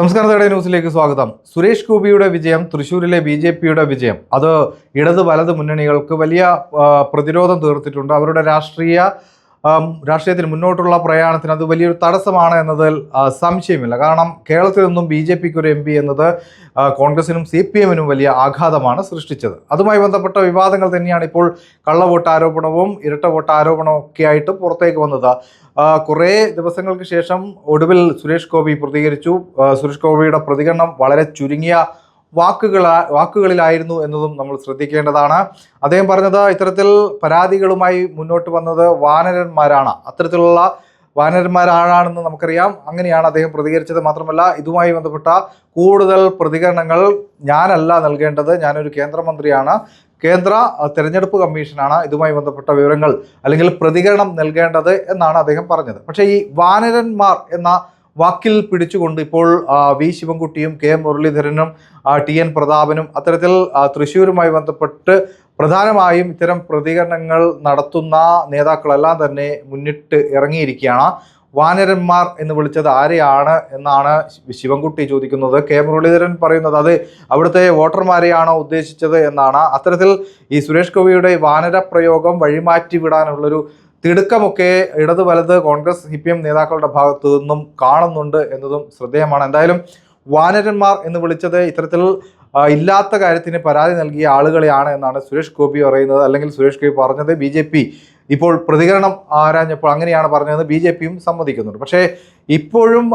നമസ്കാരം തേടെ ന്യൂസിലേക്ക് സ്വാഗതം. സുരേഷ് ഗോപിയുടെ വിജയം തൃശ്ശൂരിലെ ബി ജെ പിയുടെ വിജയം അത് ഇടത് വലത് മുന്നണികൾക്ക് വലിയ പ്രതിരോധം തീർത്തിട്ടുണ്ട്. അവരുടെ രാഷ്ട്രീയ ആം, രാഷ്ട്രീയത്തിൽ മുന്നോട്ടുള്ള പ്രയാണത്തിന് അത് വലിയൊരു തടസ്സമാണ് എന്നതിൽ സംശയമില്ല. കാരണം കേരളത്തിൽ നിന്നും ബി ജെ പിക്ക് ഒരു എം പി എന്നത് കോൺഗ്രസിനും സി പി എമ്മിനും വലിയ ആഘാതമാണ് സൃഷ്ടിച്ചത്. അതുമായി ബന്ധപ്പെട്ട വിവാദങ്ങൾ തന്നെയാണ് ഇപ്പോൾ കള്ളവോട്ട് ആരോപണവും ഇരട്ട വോട്ട് ആരോപണവും ഒക്കെ ആയിട്ട് പുറത്തേക്ക് വന്നത്. കുറേ ദിവസങ്ങൾക്ക് ശേഷം ഒടുവിൽ സുരേഷ് ഗോപി പ്രതികരിച്ചു. സുരേഷ് ഗോപിയുടെ പ്രതികരണം വളരെ ചുരുങ്ങിയ വാക്കുകൾ വാക്കുകളിലായിരുന്നു എന്നതും നമ്മൾ ശ്രദ്ധിക്കേണ്ടതാണ്. അദ്ദേഹം പറഞ്ഞത് ഇത്തരത്തിൽ പരാതികളുമായി മുന്നോട്ട് വന്നത് വാനരന്മാരാണ്. അത്തരത്തിലുള്ള വാനരന്മാരാണെന്ന് നമുക്കറിയാം. അങ്ങനെയാണ് അദ്ദേഹം പ്രതികരിച്ചത്. മാത്രമല്ല ഇതുമായി ബന്ധപ്പെട്ട കൂടുതൽ പ്രതികരണങ്ങൾ ഞാനല്ല നൽകേണ്ടത്. ഞാനൊരു കേന്ദ്രമന്ത്രിയാണ്. കേന്ദ്ര തെരഞ്ഞെടുപ്പ് കമ്മീഷനാണ് ഇതുമായി ബന്ധപ്പെട്ട വിവരങ്ങൾ അല്ലെങ്കിൽ പ്രതികരണം നൽകേണ്ടത് എന്നാണ് അദ്ദേഹം പറഞ്ഞത്. പക്ഷേ ഈ വാനരന്മാർ എന്ന വാക്കിൽ പിടിച്ചുകൊണ്ട് ഇപ്പോൾ വി. ശിവൻകുട്ടിയും കെ. മുരളീധരനും ടി. എൻ. പ്രതാപനും അത്തരത്തിൽ തൃശ്ശൂരുമായി ബന്ധപ്പെട്ട് പ്രധാനമായും ഇത്തരം പ്രതികരണങ്ങൾ നടത്തുന്ന നേതാക്കളെല്ലാം തന്നെ മുന്നിട്ട് ഇറങ്ങിയിരിക്കുകയാണ്. വാനരന്മാർ എന്ന് വിളിച്ചത് ആരെയാണ് എന്നാണ് ശിവൻകുട്ടി ചോദിക്കുന്നത്. കെ. മുരളീധരൻ പറയുന്നത് അത് അവിടുത്തെ വോട്ടർമാരെയാണോ ഉദ്ദേശിച്ചത് എന്നാണ്. അത്തരത്തിൽ ഈ സുരേഷ് ഗോപിയുടെ വാനര പ്രയോഗം വഴിമാറ്റി വിടാനുള്ളൊരു തിടുക്കമൊക്കെ ഇടത് വലത് കോൺഗ്രസ് സി പി എം നേതാക്കളുടെ ഭാഗത്തു നിന്നും കാണുന്നുണ്ട് എന്നതും ശ്രദ്ധേയമാണ്. എന്തായാലും വാനരന്മാർ എന്ന് വിളിച്ചത് ഇത്തരത്തിൽ ഇല്ലാത്ത കാര്യത്തിന് പരാതി നൽകിയ ആളുകളെയാണ് എന്നാണ് സുരേഷ് ഗോപി പറയുന്നത്. അല്ലെങ്കിൽ സുരേഷ് ഗോപി പറഞ്ഞത് ബി ജെ പി ഇപ്പോൾ പ്രതികരണം ആരാഞ്ഞപ്പോൾ അങ്ങനെയാണ് പറഞ്ഞതെന്ന് ബി ജെ പിയും സമ്മതിക്കുന്നുണ്ട്. പക്ഷേ ഇപ്പോഴും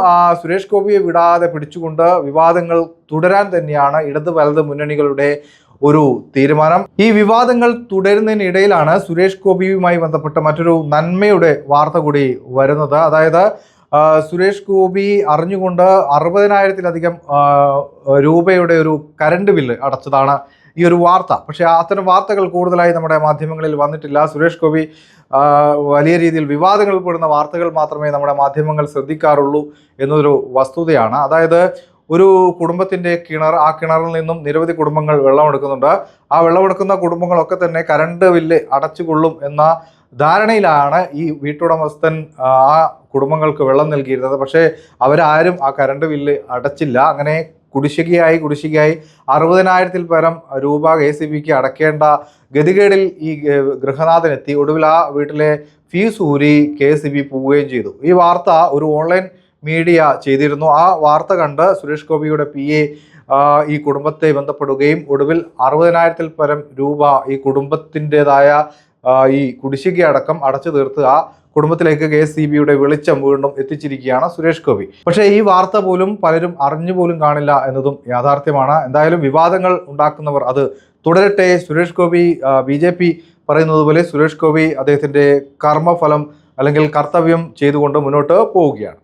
സുരേഷ് ഗോപിയെ വിടാതെ പിടിച്ചുകൊണ്ട് വിവാദങ്ങൾ തുടരാൻ തന്നെയാണ് ഇടത് വലത് മുന്നണികളുടെ ഒരു തീരുമാനം. ഈ വിവാദങ്ങൾ തുടരുന്നതിനിടയിലാണ് സുരേഷ് ഗോപിയുമായി ബന്ധപ്പെട്ട മറ്റൊരു നന്മയുടെ വാർത്ത കൂടി വരുന്നത്. അതായത് സുരേഷ് ഗോപി അറിഞ്ഞുകൊണ്ട് അറുപതിനായിരത്തിലധികം രൂപയുടെ ഒരു കരണ്ട് ബില്ല് അടച്ചതാണ് ഈ ഒരു വാർത്ത. പക്ഷേ അത്തരം വാർത്തകൾ കൂടുതലായി നമ്മുടെ മാധ്യമങ്ങളിൽ വന്നിട്ടില്ല. സുരേഷ് ഗോപി വലിയ രീതിയിൽ വിവാദങ്ങൾ പെടുന്ന വാർത്തകൾ മാത്രമേ നമ്മുടെ മാധ്യമങ്ങൾ ശ്രദ്ധിക്കാറുള്ളൂ എന്നൊരു വസ്തുതയാണ്. അതായത് ഒരു കുടുംബത്തിന്റെ കിണർ ആ കിണറിൽ നിന്നും നിരവധി കുടുംബങ്ങൾ വെള്ളമെടുക്കുന്നുണ്ട്. ആ വെള്ളമെടുക്കുന്ന കുടുംബങ്ങളൊക്കെ തന്നെ കരണ്ട് ബില്ല് അടച്ചുകൊള്ളും എന്ന ധാരണയിലാണ് ഈ വീട്ടുടമസ്ഥൻ ആ കുടുംബങ്ങൾക്ക് വെള്ളം നൽകിയിരുന്നത്. പക്ഷേ അവരാരും ആ കരണ്ട് ബില്ല് അടച്ചില്ല. അങ്ങനെ കുടിശ്ശികയായി കുടിശ്ശികയായി അറുപതിനായിരത്തിൽ പരം രൂപ കെ സി ബിക്ക് അടക്കേണ്ട ഗതികേടിൽ ഈ ഗൃഹനാഥനെത്തി. ഒടുവിൽ ആ വീട്ടിലെ ഫീസ് ഊരി കെ സി ബി പോവുകയും ചെയ്തു. ഈ വാർത്ത ഒരു ഓൺലൈൻ മീഡിയ ചെയ്തിരുന്നു. ആ വാർത്ത കണ്ട് സുരേഷ് ഗോപിയുടെ പി എ ഈ കുടുംബത്തെ ബന്ധപ്പെടുകയും ഒടുവിൽ അറുപതിനായിരത്തിൽ പരം രൂപ ഈ കുടുംബത്തിന്റെതായ ഈ കുടിശ്ശിക അടക്കം അടച്ചു തീർത്ത് ആ കുടുംബത്തിലേക്ക് കെ എസ് സി ബിയുടെ വെളിച്ചം വീണ്ടും എത്തിച്ചിരിക്കുകയാണ് സുരേഷ് ഗോപി. പക്ഷേ ഈ വാർത്ത പോലും പലരും അറിഞ്ഞു പോലും കാണില്ല എന്നതും യാഥാർത്ഥ്യമാണ്. എന്തായാലും വിവാദങ്ങൾ ഉണ്ടാക്കുന്നവർ അത് തുടരട്ടെ. Suresh Gopi B J P പറയുന്നത് പോലെ സുരേഷ് ഗോപി അദ്ദേഹത്തിന്റെ കർമ്മഫലം അല്ലെങ്കിൽ കർത്തവ്യം ചെയ്തുകൊണ്ട് മുന്നോട്ട് പോവുകയാണ്.